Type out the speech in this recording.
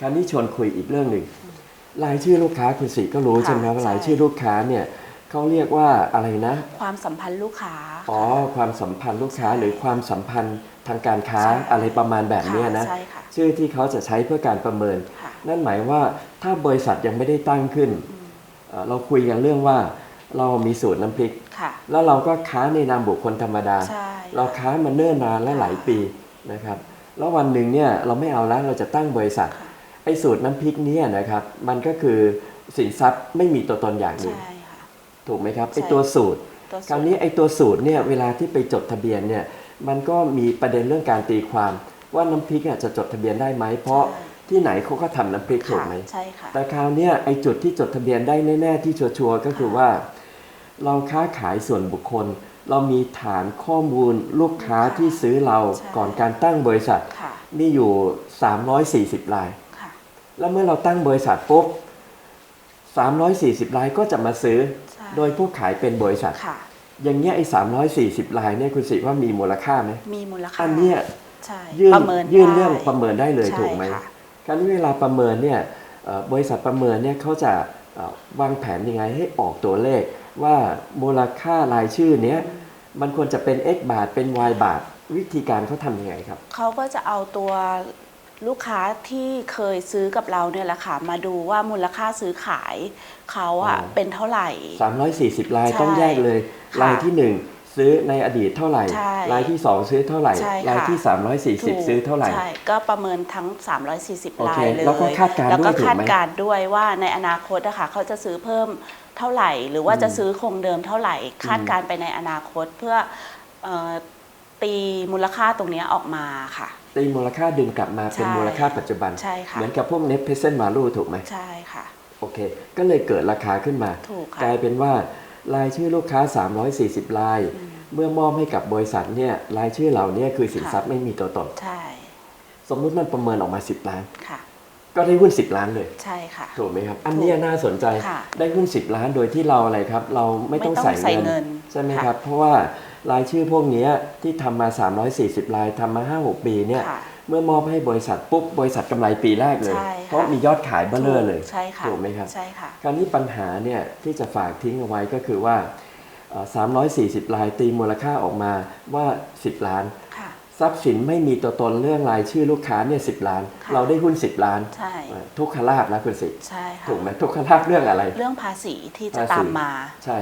คราวนี้ชวนคุยอีกเรื่องหนึ่งรายชื่อลูกค้าคุณสิก็รู้ค่ะใช่ไหมว่าใช่รายชื่อลูกค้าเนี่ยเขาเรียกว่าอะไรนะ ความสัมพันธ์ลูกค้าอ๋อความสัมพันธ์ลูกค้าใช่หรือความสัมพันธ์ทางการค้าใช่อะไรประมาณแบบเนี้ยนะค่ใช่ค่ะชื่อที่เขาจะใช้เพื่อการประเมินค่ะนั่นหมายว่าถ้าบริษัทยังไม่ได้ตั้งขึ้นเอ่อเราคุยกันเรื่องว่าเรามีสูตรน้ำพริกค่ะแล้วเราก็ค้าในนามบุคคลธรรมดาใช่เราค้ามาเนิ่นนานและหลายปีนะครับ แล้ววันหนึ่งเนี่ยเราไม่เอาแล้วเราจะตั้งบริษัทค่ะไอ้สูตรน้ำพริกเนี่ยนะครับ มันก็คือสินทรัพย์ไม่มีตัวตนอย่างหนึ่งใช่ค่ะ ถูกไหมครับใช่ไอ้ตัวสูตร ตัวคราวนี้ไอ้ตัวสูตรเนี่ยเวลาที่ไปจดทะเบียนเนี่ยมันก็มีประเด็นเรื่องการตีความ ว่าน้ำพริกอะจะจดทะเบียนได้ไหมเพราะที่ไหนเขาก็ทำน้ำพริกถูกค่ะไหม ใช่ค่ะ แต่คราวเนี้ยไอ้จุดที่จดทะเบียนได้แน่ๆที่ชัวร์ๆก็คือว่า เราค้าขายส่วนบุคคล เรามีฐานข้อมูลลูกค้าลูกค้าที่ซื้อเราใช่ ก่อนการตั้งบริษัท ค่ะ มีอยู่ 340รายค่ะ แล้วเมื่อเราตั้งบริษัทปุ๊บ340รายก็จะมาซื้อใช่โดยผู้ขายเป็นบริษัทค่ะอย่างเงี้ยไอ้340รายเนี่ยคุณสิว่ามีมูลค่าไหมมีมูลค่า อันเนี้ยใช่ยื่นประเมินยื่นได้เรื่องประเมินได้เลยใช่ถูกไหมค่ะคราวนี้เวลาประเมินเนี่ยเอ่อบริษัทประเมินเนี่ยเขาจะเอ่อวางแผนยังไงให้ออกตัวเลขว่ามูลค่ารายชื่อเนี้ยมันควรจะเป็น x บาทเป็น y บาทวิธีการเขาทำยังไงครับ เขาก็จะเอาตัว ลูกค้าที่เคยซื้อกับเราเนี่ยแหละค่ะ มาดูว่ามูลค่าซื้อขายเขาอะอ๋อ เป็นเท่าไหร่ 340รายใช่ต้องแยกเลย ค่ะรายที่1ซื้อในอดีตเท่าไหร่ ใช่รายที่2ซื้อเท่าไหร่ ใช่ค่ะรายที่ ถูก340 ซื้อเท่าไหร่ ใช่ก็ประเมินทั้ง 340 โอเครายเลยแล้วก็คาดการณ์แล้วก็ด้วยถูกคาดไหมการณ์ด้วยว่าในอนาคตอะค่ะเขาจะซื้อเพิ่มเท่าไหร่ หรือว่าจะซื้อคงเดิมเท่าไหร่ คาดการณ์ไปในอนาคตเพื่อเอ่อตีมูลค่าตรงเนี้ยออกมาค่ะ ตีมูลค่าดึงกลับมาเป็นใช่มูลค่าปัจจุบัน ใช่ค่ะ เหมือนกับพวก net present value ถูกไหมใช่ค่ะ โอเค ก็เลยเกิดราคาขึ้นมา ถูกค่ะ กลายเป็นว่ารายชื่อลูกค้า 340 ราย เมื่อมอบให้กับบริษัทเนี่ยรายชื่อเหล่านี้คือสินทรัพย์ไม่มีตัวตน ใช่สมมุติมันประเมินออกมา 10 ล้าน ค่ะ ก็ได้หุ้น 10 ล้านเลย ใช่ค่ะ ถูกไหมครับ อันเนี้ยน่าสนใจ ค่ะได้หุ้น 10 ล้านโดยที่เราอะไรครับ เราไม่ต้องไม่ต้องใส่ใส่เงิเงินน ใช่ไหมค่ะครับ เพราะว่า รายชื่อพวกเนี้ยที่ทำมา 340 รายทำมา 5-6 ปีเนี่ยค่ะเมื่อมอบให้บริษัทปุ๊บบริษัทกำไรปีแรกเลยใช่ค่ะเพราะมียอดขายเบ้อเร่อเลยใช่ค่ะถูกไหมครับใช่ค่ะคราวนี้ปัญหาเนี่ยที่จะฝากทิ้งเอาไว้ก็คือว่าเอ่อ340 รายตีมูลค่าออกมาว่า 10 ล้านค่ะทรัพย์สินไม่มีตัวตนเรื่องรายชื่อลูกค้าเนี่ยสิล้านค่ะเราได้หุ้น 10 ล้านใช่เอ่อทุกขลาบนะคุณสิใช่ค่ะถูกไหมทุกขลาบเรื่องอะไร เรื่องภาษีที่จะภาษีตามมา ใช่